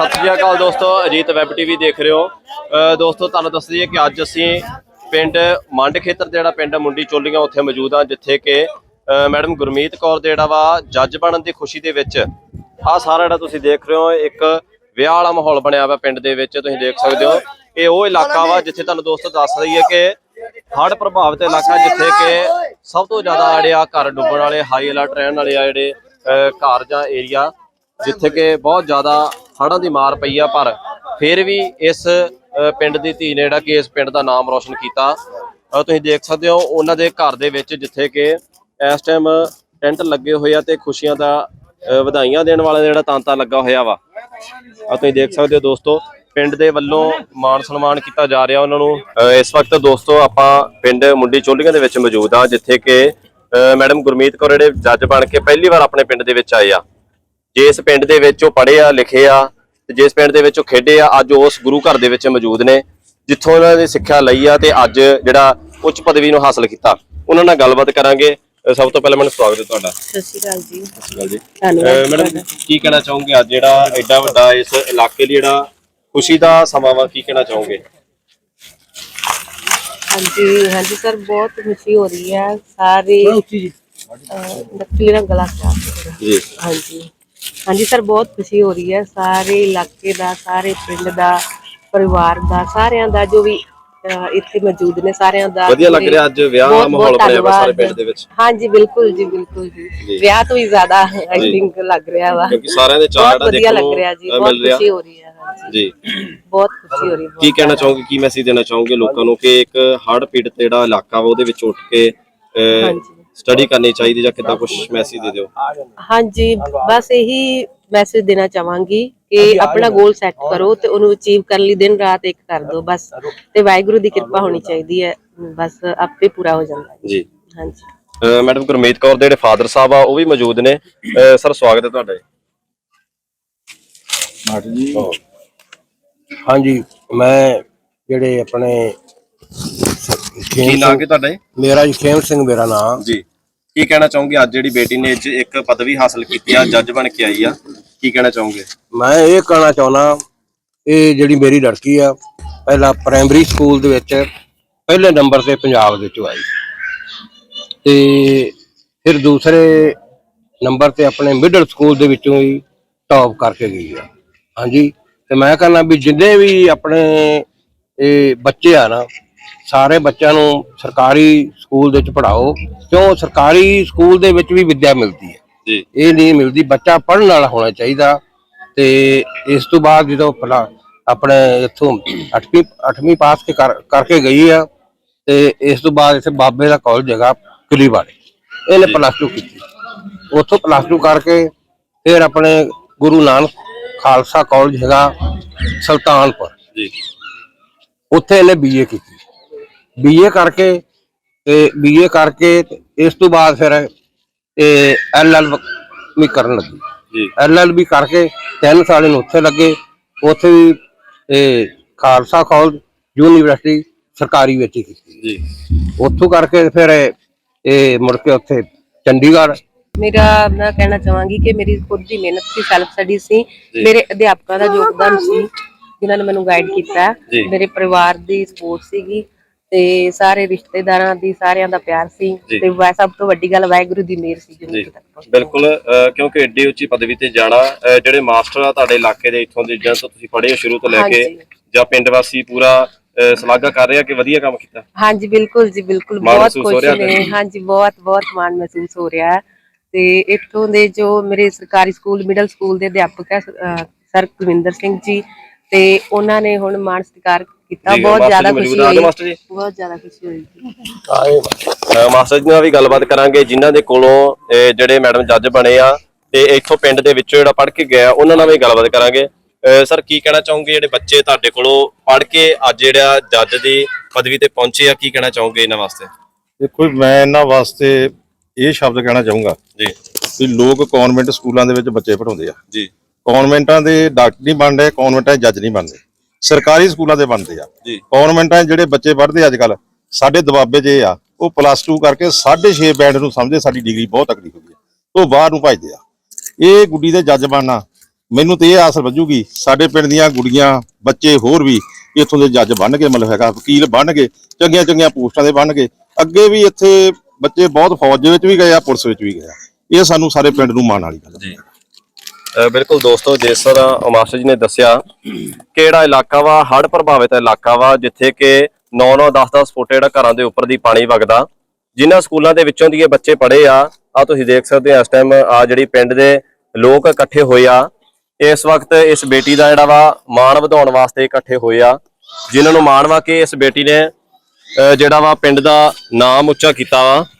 ਸਤਿ ਸ਼੍ਰੀ ਅਕਾਲ ਦੋਸਤੋ, Ajit web TV ਦੇਖ ਰਹੇ ਹੋ। ਦੋਸਤੋ, ਤੁਹਾਨੂੰ ਦੱਸ ਦਈਏ ਕਿ ਅੱਜ ਅਸੀਂ ਪਿੰਡ ਮੰਡ ਖੇਤਰ ਜਿਹੜਾ ਪਿੰਡ ਮੁੰਡੀ ਚੋਲੀਆਂ ਉੱਥੇ ਮੌਜੂਦ ਹਾਂ ਜਿੱਥੇ ਕਿ ਮੈਡਮ ਗੁਰਮੀਤ ਕੌਰ ਜਿਹੜਾ ਵਾ, ਜੱਜ ਬਣਨ ਦੀ ਖੁਸ਼ੀ ਦੇ ਵਿੱਚ ਆਹ ਸਾਰਾ ਜਿਹੜਾ ਤੁਸੀਂ ਦੇਖ ਰਹੇ ਹੋ, ਇੱਕ ਵਿਆਹ ਵਾਲਾ ਮਾਹੌਲ ਬਣਿਆ ਵਾ ਪਿੰਡ ਦੇ ਵਿੱਚ, ਤੁਸੀਂ ਦੇਖ ਸਕਦੇ ਹੋ। ਇਹ ਉਹ ਇਲਾਕਾ ਵਾ ਜਿੱਥੇ ਤੁਹਾਨੂੰ ਦੋਸਤੋ ਦੱਸ ਦਈਏ ਕਿ ਹੜ੍ਹ ਪ੍ਰਭਾਵਿਤ ਇਲਾਕਾ ਜਿੱਥੇ ਕਿ ਸਭ ਤੋਂ ਜ਼ਿਆਦਾ ਜਿਹੜੇ ਆ ਘਰ ਡੁੱਬਣ ਵਾਲੇ ਹਾਈ ਅਲਰਟ ਰਹਿਣ ਵਾਲੇ ਆ ਜਿਹੜੇ ਘਰ ਜਾਂ ਏਰੀਆ ਜਿੱਥੇ ਕਿ ਬਹੁਤ ਜ਼ਿਆਦਾ ਹੜ੍ਹਾਂ ਦੀ ਮਾਰ ਪਈ ਆ ਪਰ ਫਿਰ ਵੀ ਇਸ ਪਿੰਡ ਦੀ ਧੀ ਨੇ ਜਿਹੜਾ ਕਿ ਇਸ ਪਿੰਡ ਦਾ ਨਾਮ ਰੋਸ਼ਨ ਕੀਤਾ। ਤੁਸੀਂ ਦੇਖ ਸਕਦੇ ਹੋ ਉਹਨਾਂ ਦੇ ਘਰ ਦੇ ਵਿੱਚ ਜਿੱਥੇ ਕਿ ਇਸ ਟਾਈਮ ਟੈਂਟ ਲੱਗੇ ਹੋਏ ਆ ਤੇ ਖੁਸ਼ੀਆਂ ਦਾ ਵਧਾਈਆਂ ਦੇਣ ਵਾਲਾ ਜਿਹੜਾ ਤਾਂਤਾ ਲੱਗਾ ਹੋਇਆ ਵਾ। ਆ ਤੁਸੀਂ ਦੇਖ ਸਕਦੇ ਹੋ ਦੋਸਤੋ ਪਿੰਡ ਦੇ ਵੱਲੋਂ ਮਾਣ ਸਨਮਾਨ ਕੀਤਾ ਜਾ ਰਿਹਾ ਉਹਨਾਂ ਨੂੰ। ਇਸ ਵਕਤ ਦੋਸਤੋ ਆਪਾਂ ਪਿੰਡ ਮੁੰਡੀ ਚੋਲੀਆਂ ਦੇ ਵਿੱਚ ਮੌਜੂਦ ਆ ਜਿੱਥੇ ਕਿ ਮੈਡਮ ਗੁਰਮੀਤ ਕੌਰ ਜਿਹੜੇ ਜੱਜ ਬਣ ਕੇ ਪਹਿਲੀ ਵਾਰ ਆਪਣੇ ਪਿੰਡ ਦੇ ਵਿੱਚ ਆਏ ਆ। ਜਿਸ ਪਿੰਡ ਦੇ ਵਿੱਚ ਉਹ ਪੜ੍ਹੇ ਆ ਲਿਖੇ ਆ ਤੇ ਜਿਸ ਪਿੰਡ ਦੇ ਵਿੱਚ ਉਹ ਖੇਡੇ ਆ ਅੱਜ ਉਸ ਗੁਰੂ ਘਰ ਦੇ ਵਿੱਚ ਮੌਜੂਦ ਨੇ ਜਿੱਥੋਂ ਉਹਨਾਂ ਨੇ ਸਿੱਖਿਆ ਲਈ ਆ ਤੇ ਅੱਜ ਜਿਹੜਾ ਉੱਚ ਪਦਵੀ ਨੂੰ ਹਾਸਲ ਕੀਤਾ। ਉਹਨਾਂ ਨਾਲ ਗੱਲਬਾਤ ਕਰਾਂਗੇ। ਸਭ ਤੋਂ ਪਹਿਲਾਂ ਮੈਨੂੰ ਸਵਾਗਤ ਹੈ ਤੁਹਾਡਾ। ਸਤਿ ਸ਼੍ਰੀ ਅਕਾਲ ਜੀ। ਸਤਿ ਸ਼੍ਰੀ ਅਕਾਲ ਜੀ। ਮੈਡਮ ਕੀ ਕਹਿਣਾ ਚਾਹੋਗੇ ਅੱਜ ਜਿਹੜਾ ਐਡਾ ਵੱਡਾ ਇਸ ਇਲਾਕੇ ਲਈ ਜਿਹੜਾ ਖੁਸ਼ੀ ਦਾ ਸਮਾਂ ਵਾ ਕੀ ਕਹਿਣਾ ਚਾਹੋਗੇ? ਹਾਂਜੀ ਹਾਂਜੀ ਸਰ ਬਹੁਤ ਖੁਸ਼ੀ ਹੋ ਰਹੀ ਹੈ। ਸਾਰੇ ਨਕਲੀ ਰੰਗ ਗਲਾ ਸਾਹਿਬ ਜੀ। ਹਾਂਜੀ। ਹਾਂਜੀ ਸਰ ਬਹੁਤ ਖੁਸ਼ੀ ਹੋ ਰਹੀ ਹੈ। ਸਾਰੇ ਇਲਾਕੇ ਦਾ ਸਾਰੇ ਪਿੰਡ ਦਾ ਪਰਿਵਾਰ ਦਾ ਸਾਰਿਆਂ ਦਾ ਜੋ ਵੀ ਇੱਥੇ ਮੌਜੂਦ ਨੇ ਸਾਰਿਆਂ ਦਾ ਵਧੀਆ ਲੱਗ ਰਿਹਾ ਅੱਜ ਵਿਆਹ ਦਾ ਮਾਹੌਲ ਬਣਿਆ ਵਾ ਸਾਰੇ। ਪਿੰਡ ਦੇ ਵਿੱਚ। ਹਾਂਜੀ ਬਿਲਕੁਲ ਜੀ ਬਿਲਕੁਲ ਜੀ। ਵਿਆਹ ਤੋਂ ਵੀ ਜ਼ਿਆਦਾ ਆਈ ਥਿੰਕ ਲੱਗ ਰਿਹਾ ਵਾ। ਕਿਉਂਕਿ ਸਾਰਿਆਂ ਦੇ ਬਹੁਤ ਜਿਹੜਾ ਵਧੀਆ ਦੇਖਣ ਲੱਗ ਰਿਹਾ ਜੀ ਬਹੁਤ ਖੁਸ਼ੀ ਹੋ ਰਹੀ ਹੈ। ਜੀ। ਬਹੁਤ ਖੁਸ਼ੀ ਹੋ ਰਹੀ ਹੈ ਕੀ ਬਹੁਤ ਕਹਿਣਾ ਚਾਹੋਗੇ ਕੀ ਮੈਸੇਜ ਦੇਣਾ ਚਾਹੋਗੇ ਲੋਕਾਂ ਨੂੰ ਕਿ ਇੱਕ ਹੜ੍ਹ ਪੀੜਤ ਜਿਹੜਾ ਇਲਾਕਾ ਵਾ ਉਹਦੇ ਵਿੱਚ ਉੱਠ ਕੇ ਹਾਂਜੀ। ਸਟੱਡੀ ਕਰਨੀ ਚਾਹੀਦੀ ਜਾਂ ਕਿੱਦਾਂ ਕੁਝ ਮੈਸੇਜ ਦੇ ਦਿਓ? ਹਾਂਜੀ ਬਸ ਇਹੀ ਮੈਸੇਜ ਦੇਣਾ ਚਾਹਾਂਗੀ ਕਿ ਆਪਣਾ ਗੋਲ ਸੈੱਟ ਕਰੋ ਤੇ ਉਹਨੂੰ ਅਚੀਵ ਕਰਨ ਲਈ ਦਿਨ ਰਾਤ ਇੱਕ ਕਰ ਦਿਓ ਬਸ। ਤੇ ਵਾਹਿਗੁਰੂ ਦੀ ਕਿਰਪਾ ਹੋਣੀ ਚਾਹੀਦੀ ਹੈ ਬਸ ਆਪੇ ਪੂਰਾ ਹੋ ਜਾਂਦਾ ਹੈ। ਜੀ। ਹਾਂਜੀ। ਅਹ ਮੈਡਮ ਗੁਰਮੀਤ ਕੌਰ ਦੇ ਜਿਹੜੇ ਫਾਦਰ ਸਾਹਿਬ ਆ ਉਹ ਵੀ ਮੌਜੂਦ ਨੇ। ਅਹ ਸਰ ਸਵਾਗਤ ਹੈ ਤੁਹਾਡਾ ਜੀ। ਮਾਟ ਜੀ। ਹਾਂਜੀ ਮੈਂ ਜਿਹੜੇ ਆਪਣੇ ਕੀ ਨਾਂ ਕੀ ਤੁਹਾਡਾ ਜੀ? ਮੇਰਾ ਜੀ ਖੇਮ ਸਿੰਘ ਮੇਰਾ ਨਾਮ ਜੀ ਕੀ ਕਹਿਣਾ ਚਾਹੋਗੇ? ਅੱਜ ਜਿਹੜੀ ਬੇਟੀ ਨੇ ਇੱਕ ਪਦਵੀ ਹਾਸਲ ਕੀਤੀ ਆ ਜੱਜ ਬਣ ਕੇ ਆਈ ਆ ਕੀ ਕਹਿਣਾ ਚਾਹੋਗੇ? ਮੈਂ ਇਹ ਕਹਿਣਾ ਚਾਹੁੰਦਾ ਇਹ ਜਿਹੜੀ ਮੇਰੀ ਲੜਕੀ ਆ ਪਹਿਲਾਂ ਪ੍ਰਾਇਮਰੀ ਸਕੂਲ ਦੇ ਵਿੱਚ ਪਹਿਲੇ ਨੰਬਰ ਤੇ ਪੰਜਾਬ ਦੇ ਵਿੱਚੋਂ ਆਈ। ਤੇ ਫਿਰ ਦੂਸਰੇ ਨੰਬਰ ਤੇ ਆਪਣੇ ਮਿਡਲ ਸਕੂਲ ਦੇ ਵਿੱਚੋਂ ਹੀ ਟੌਪ ਕਰਕੇ ਗਈ ਆ। ਹਾਂਜੀ ਤੇ ਮੈਂ ਕਹਿੰਦਾ ਵੀ ਜਿੰਨੇ ਵੀ ਆਪਣੇ ਇਹ ਬੱਚੇ ਆ ਨਾ ਸਾਰੇ ਬੱਚਿਆਂ ਨੂੰ ਸਰਕਾਰੀ ਸਕੂਲ ਦੇ ਵਿੱਚ ਪੜ੍ਹਾਓ ਕਿਉਂ ਸਰਕਾਰੀ ਸਕੂਲ ਦੇ ਵਿੱਚ ਵੀ ਵਿੱਦਿਆ ਮਿਲਦੀ ਹੈ। ਜੀ। ਇਹ ਨਹੀਂ ਮਿਲਦੀ ਬੱਚਾ ਪੜ੍ਹਨ ਵਾਲਾ ਹੋਣਾ ਚਾਹੀਦਾ ਤੇ ਇਸ ਤੋਂ ਬਾਅਦ ਜਦੋਂ ਪਲਾ ਆਪਣੇ ਇੱਥੋਂ 8ਵੀਂ 8ਵੀਂ ਪਾਸ ਕੇ ਕਰਕੇ ਗਈ ਆ ਤੇ ਇਸ ਤੋਂ ਬਾਅਦ ਇੱਥੇ ਬਾਬੇ ਦਾ ਕਾਲਜ ਹੈਗਾ ਕੁਲੀਵਾੜੇ। ਇਹਨੇ ਪਲੱਸ 2 ਕੀਤੀ। ਉੱਥੋਂ ਪਲੱਸ 2 ਕਰਕੇ ਫਿਰ ਆਪਣੇ ਗੁਰੂ ਨਾਨਕ ਖਾਲਸਾ ਕਾਲਜ ਹੈਗਾ ਸੁਲਤਾਨਪੁਰ। ਜੀ। ਉੱਥੇ ਇਹਨੇ ਬੀਏ ਕੀਤੀ। ਬੀਏ ਕਰਕੇ ਤੇ ਬੀਏ ਕਰਕੇ ਤੇ ਇਸ ਤੋਂ ਬਾਅਦ ਫਿਰ ਇਹ ਐਲਐਲ ਵੀ ਕਰਨ ਲੱਗੀ। ਜੀ। ਐਲਐਲਬੀ ਕਰਕੇ ਤਿੰਨ ਸਾਲ ਇਹਨੂੰ ਉੱਥੇ ਲੱਗੇ। ਉੱਥੇ ਵੀ ਇਹ ਖਾਲਸਾ ਕਾਲਜ ਯੂਨੀਵਰਸਿਟੀ ਸਰਕਾਰੀ ਵਿੱਚ ਹੀ ਕੀਤੀ। ਜੀ। ਉੱਥੋਂ ਕਰਕੇ ਫਿਰ ਇਹ ਮੁੜ ਕੇ ਉੱਥੇ ਚੰਡੀਗੜ੍ਹ ਮੇਰਾ ਮੈਂ ਕਹਿਣਾ ਚਾਹਾਂਗੀ ਕਿ ਮੇਰੀ ਖੁਦ ਦੀ ਮਿਹਨਤ ਸੀ ਸੈਲਫ ਸਟੱਡੀ ਸੀ ਮੇਰੇ ਅਧਿਆਪਕਾਂ ਦਾ ਯੋਗਦਾਨ ਸੀ ਜਿਨ੍ਹਾਂ ਨੇ ਮੈਨੂੰ ਗਾਈਡ ਕੀਤਾ। ਮੇਰੇ ਪਰਿਵਾਰ ਦੀ ਸਪੋਰਟ ਸੀਗੀ ਤੇ ਸਾਰੇ ਰਿਸ਼ਤੇਦਾਰਾਂ ਦੀ ਸਾਰਿਆਂ ਦਾ ਪਿਆਰ ਸੀ। ਤੇ ਵੈ ਸਭ ਤੋਂ ਵੱਡੀ ਗੱਲ ਵਾਹਿਗੁਰੂ ਦੀ ਮਿਹਰ ਸੀ ਜੀ ਜਿੰਨੀ ਤੱਕ। ਬਿਲਕੁਲ ਕਿਉਂਕਿ ਏਡੀ ਉੱਚੀ ਪਦਵੀ ਤੇ ਜਾਣਾ ਜਿਹੜੇ ਮਾਸਟਰ ਆ ਤੁਹਾਡੇ ਇਲਾਕੇ ਦੇ ਇੱਥੋਂ ਦੇ ਜਨ ਤੋਂ ਤੁਸੀਂ ਪੜ੍ਹੇ ਹੋ ਸ਼ੁਰੂ ਤੋਂ ਲੈ ਕੇ। ਜਾਂ ਪਿੰਡ ਵਾਸੀ ਪੂਰਾ ਸ਼ਲਾਘਾ ਕਰ ਰਿਹਾ ਕਿ ਵਧੀਆ ਕੰਮ ਕੀਤਾ ਹਾਂਜੀ ਬਿਲਕੁਲ ਜੀ ਬਿਲਕੁਲ ਬਹੁਤ ਖੁਸ਼ ਨੇ? ਹਾਂਜੀ ਬਹੁਤ ਬਹੁਤ ਮਾਣ ਮਹਿਸੂਸ ਹੋ ਰਿਹਾ ਹੈ ਤੇ ਇੱਥੋਂ ਦੇ ਜੋ ਮੇਰੇ ਸਰਕਾਰੀ ਸਕੂਲ ਮਿਡਲ ਸਕੂਲ ਦੇ ਅਧਿਆਪਕ ਹੈ ਸਰ ਕੁਲਵਿੰਦਰ ਸਿੰਘ ਜੀ ਤੇ ਉਹਨਾਂ ਨੇ ਹੁਣ ਮਾਣ ਸਤਿਕਾਰ ਕੀਤਾ। ਬਹੁਤ ਜ਼ਿਆਦਾ ਖੁਸ਼ੀ ਹੋਈ। ਬਹੁਤ ਜ਼ਿਆਦਾ ਖੁਸ਼ੀ ਹੋਈ ਮਾਸਟਰ ਜੀ ਨਾਲ ਵੀ ਗੱਲਬਾਤ ਕਰਾਂਗੇ ਜਿਨ੍ਹਾਂ ਦੇ ਕੋਲੋਂ ਜਿਹੜੇ ਮੈਡਮ ਜੱਜ ਬਣੇ ਆ ਤੇ ਇੱਥੋਂ ਪਿੰਡ ਦੇ ਵਿੱਚੋਂ ਜਿਹੜਾ ਪੜ੍ਹ ਕੇ ਗਿਆ ਉਹਨਾਂ ਨਾਲ ਵੀ ਗੱਲਬਾਤ ਕਰਾਂਗੇ। ਸਰ ਕੀ ਕਹਿਣਾ ਚਾਹੋਗੇ ਜਿਹੜੇ ਬੱਚੇ ਤੁਹਾਡੇ ਕੋਲੋਂ ਪੜ੍ਹ ਕੇ ਅੱਜ ਜਿਹੜਾ ਜੱਜ ਦੀ ਪਦਵੀ ਤੇ ਪਹੁੰਚੇ ਆ ਕੀ ਕਹਿਣਾ ਚਾਹੋਗੇ ਇਹਨਾਂ ਵਾਸਤੇ? ਦੇਖੋ ਮੈਂ ਇਹਨਾਂ ਵਾਸਤੇ ਇਹ ਸ਼ਬਦ ਕਹਿਣਾ ਚਾਹੂੰਗਾ ਜੀ। ਵੀ ਲੋਕ ਕਨਵੈਂਟ ਸਕੂਲਾਂ ਦੇ ਵਿੱਚ ਬੱਚੇ ਪੜਾਉਂਦੇ ਆ। ਜੀ। ਕਨਵੈਂਟਾਂ ਦੇ ਡਾਕਟਰ ਨਹੀਂ ਬਣ ਰਹੇ ਕਨਵੈਂਟਾਂ ਦੇ ਜੱਜ ਨਹੀਂ ਬਣਦੇ। ਸਰਕਾਰੀ ਸਕੂਲਾਂ ਦੇ ਬਣਦੇ ਆ। ਜੀ। ਕਨਵੈਂਟਾਂ 'ਚ ਜਿਹੜੇ ਬੱਚੇ ਪੜ੍ਹਦੇ ਅੱਜ ਕੱਲ ਸਾਡੇ ਦਬਾਬੇ ਜੇ ਆ ਉਹ ਪਲੱਸ 2 ਕਰਕੇ 6.5 ਬੈਂਡ ਨੂੰ ਸਮਝਦੇ ਸਾਡੀ ਡਿਗਰੀ ਬਹੁਤ ਤਕੜੀ ਹੋ ਗਈ ਉਹ ਬਾਹਰ ਨੂੰ ਭਜਦੇ ਆ। ਇਹ ਗੁੱਡੀ ਦੇ ਜੱਜ ਬਣਨਾ ਮੈਨੂੰ ਤੇ ਇਹ ਆਸ ਵੱਜੂਗੀ ਸਾਡੇ ਪਿੰਡ ਦੀਆਂ ਗੁੱਡੀਆਂ ਬੱਚੇ ਹੋਰ ਵੀ ਇੱਥੋਂ ਦੇ ਜੱਜ ਬਣ ਕੇ ਮਤਲਬ ਹੈਗਾ ਵਕੀਲ ਬਣ ਕੇ ਚੰਗੀਆਂ ਚੰਗੀਆਂ ਪੋਸਟਾਂ ਦੇ ਬਣ ਕੇ ਅੱਗੇ ਵੀ ਇੱਥੇ ਬੱਚੇ ਬਹੁਤ ਫੌਜ ਦੇ ਵਿੱਚ ਵੀ ਗਏ ਆ, ਪੁਲਿਸ ਵਿੱਚ ਵੀ ਗਏ ਆ। ਇਹ ਸਾਨੂੰ ਸਾਰੇ ਪਿੰਡ ਨੂੰ ਮਾਣ ਵਾਲੀ ਗੱਲ ਜੀ। ਬਿਲਕੁਲ ਦੋਸਤੋ ਜਿਸ ਤਰ੍ਹਾਂ ਮਾਸਟਰ ਜੀ ਨੇ ਦੱਸਿਆ ਕਿਹੜਾ ਇਲਾਕਾ ਵਾ, ਹੜ੍ਹ ਪ੍ਰਭਾਵਿਤ ਇਲਾਕਾ ਵਾ, ਜਿੱਥੇ ਕਿ 9-9 10-10 ਫੁੱਟ ਜਿਹੜਾ ਘਰਾਂ ਦੇ ਉੱਪਰ ਦੀ ਪਾਣੀ ਵਗਦਾ। ਜਿਨ੍ਹਾਂ ਸਕੂਲਾਂ ਦੇ ਵਿੱਚੋਂ ਦੀ ਇਹ ਬੱਚੇ ਪੜ੍ਹੇ ਆ ਆ ਤੁਸੀਂ ਦੇਖ ਸਕਦੇ ਆ ਇਸ ਟਾਈਮ ਆ ਜਿਹੜੀ ਪਿੰਡ ਦੇ ਲੋਕ ਇਕੱਠੇ ਹੋਏ ਆ। ਇਸ ਵਕਤ ਇਸ ਬੇਟੀ ਦਾ ਜਿਹੜਾ ਵਾ, ਮਾਣ ਵਧਾਉਣ ਵਾਸਤੇ ਇਕੱਠੇ ਹੋਏ ਆ। ਜਿਨ੍ਹਾਂ ਨੂੰ ਮਾਣ ਵਾ ਕਿ ਇਸ ਬੇਟੀ ਨੇ ਜਿਹੜਾ ਵਾ ਪਿੰਡ ਦਾ ਨਾਮ ਉੱਚਾ ਕੀਤਾ ਵਾ।